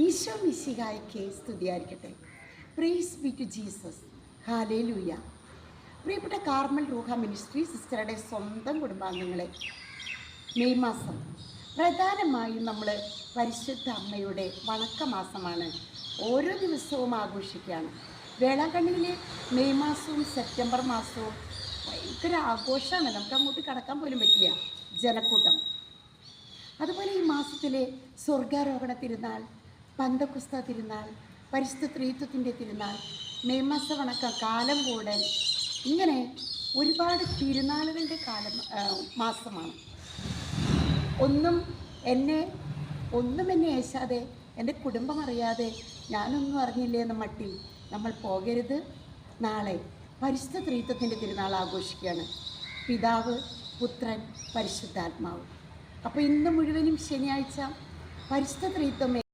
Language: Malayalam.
ഈശോ മിശിഹായ്ക്ക് സ്തുതിയായിരിക്കട്ടെ. പ്രീസ് ബി ടു ജീസസ് ഹാലേ ലൂയ പ്രിയപ്പെട്ട കാർമൽ റൂഹ മിനിസ്ട്രി സിസ്റ്ററുടെ സ്വന്തം കുടുംബാംഗങ്ങളെ മെയ് മാസം പ്രധാനമായും നമ്മൾ പരിശുദ്ധ അമ്മയുടെ വണക്കമാസമാണ്. ഓരോ ദിവസവും ആഘോഷിക്കുകയാണ്. വേളാങ്കണ്ണിയിലെ മെയ് മാസവും സെപ്റ്റംബർ മാസവും ഭയങ്കര ആഘോഷമാണ്. നമുക്ക് അങ്ങോട്ട് കടക്കാൻ പോലും പറ്റില്ല. ജനക്കൂട്ടം. അതുപോലെ ഈ മാസത്തിലെ സ്വർഗാരോഹണ തിരുനാൾ പന്തക്കുസ്ത തിരുനാൾ പരിശുദ്ധ ത്രീത്വത്തിന്റെ തിരുനാൾ മാസ കാലം കൂടൽ. ഇങ്ങനെ ഒരുപാട് തിരുനാളുകളുടെ കാലം മാസമാണ്. ഒന്നും എന്നെ ഒന്നും എന്നെ ഏശാതെ എന്റെ കുടുംബം അറിയാതെ ഞാനൊന്നും അറിഞ്ഞില്ലേ എന്ന മട്ടിൽ നമ്മൾ പോകരുത്. നാളെ പരിശുദ്ധ ത്രീത്വത്തിന്റെ തിരുനാൾ ആഘോഷിക്കുകയാണ്. പിതാവ് പുത്രൻ പരിശുദ്ധാത്മാവ്. അപ്പോൾ ഇന്ന് മുഴുവനും ശനിയാഴ്ച പരിശുദ്ധ ത്രീത്വം